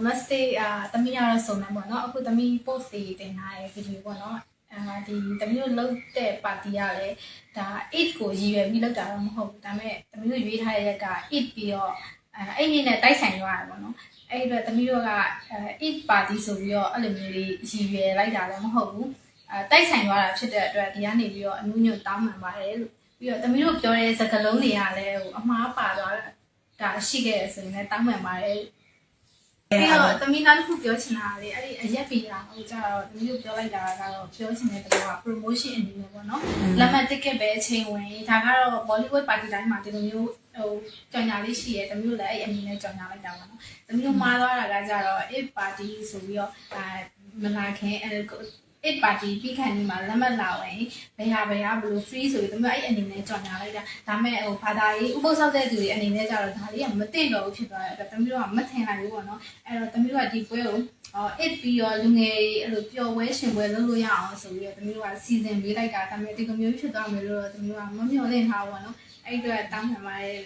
Namaste အာတမီးရတော့စုံတယ်ပေါ့နော်အခုတမီး post တွေတင်ထားတဲ့ဗီဒီယိုပေါ့နော်အာဒီတမီးတို့လုပ်တဲ့ပါတီကလည်းဒါ8ကိုရည်ရွယ်ပြီးလုပ်တာတော့မဟုတ်ဘူးဒါပေမဲ့တမီးတို့ရွေးထားတဲ့ရက်က8ပြီးတော့အဲအဲ့ဒီနဲ့တိုက်ဆိုင်သွားတာပေါ့နော်အဲ့ဒီအတွက်တမီးတို့ကအဲ8ပါတီဆိုပြီးတော့အဲ့လိုမျိုးလေးရည်ရွယ်လိုက်တာလည်းမဟုတ်ဘူးအဲတိုက်ဆိုင်သွားတာဖြစ်တဲ့အတွက်ဒီကနေပြီးတော့အမှုညွတ်တောင်းပန်ပါတယ်လို့ပြီးတော့တမီးတို့ပြောတဲ့စကားလုံးတွေကလည်းဟိုအမှားပါသွားတာရှိခဲ့တယ်ဆိုရင်လည်းတောင်းပန်ပါတယ် ပြီးတော့သမီးနောက်တစ်ခုပြောချင်တာကလေအဲ့ဒီအရက်ပီတာဟိုကြတော့သမီးတို့ပြောလိုက်တာကတော့ပြောချင်တဲ့တော့က promotion အနေနဲ့ပေါ့နော်လက်မှတ် ticket ပဲအချိန်ဝင်ဒါကတော့ Bollywood party တိုင်းမှာဒီလိုမျိုးဟိုကြော်ညာလေးရှိရဲသမီးတို့လည်းအဲ့အနေနဲ့ကြော်ညာလိုက်တာပေါ့နော်သမီးတို့မှားသွားတာကကြတော့ if party ဆိုပြီးတော့အဲမလာခင်အဲ if party ပြီးခံဒီမှာလက်မှတ်လာဝင်ဘယ်ဟာဘယ်ဟာဘလို့ free ဆိုပြီးသမီးတို့အဲ့အနေနဲ့ကြော်ညာလိုက်တာဒါမဲ့ဟိုဘာသာရေးဥပုသ်ဆောက်တဲ့သူတွေအနေနဲ့ကြတော့ဒါလေးကမသိတော့ဘူးဖြစ်သွားတဲ့အတွက်သမီးတို့ကမထင်နိုင်ဘူးပေါ့နော်အဲ့တော့သမီးတို့ကဒီပွဲကိုအော်1ပြီးတော့လူငယ်တွေအဲ့လိုပျော်ပွဲရှင်ပွဲလုပ်လို့ရအောင်ဆိုပြီးတော့သမီးတို့ကစီစဉ်ပေးလိုက်တာဒါပေမဲ့ဒီလိုမျိုးဖြစ်သွားမယ်လို့တော့သမီးတို့ကမမျှော်လင့်ထားဘူးပေါ့နော်အဲ့ဒီအတွက်တောင်းပန်ပါတယ်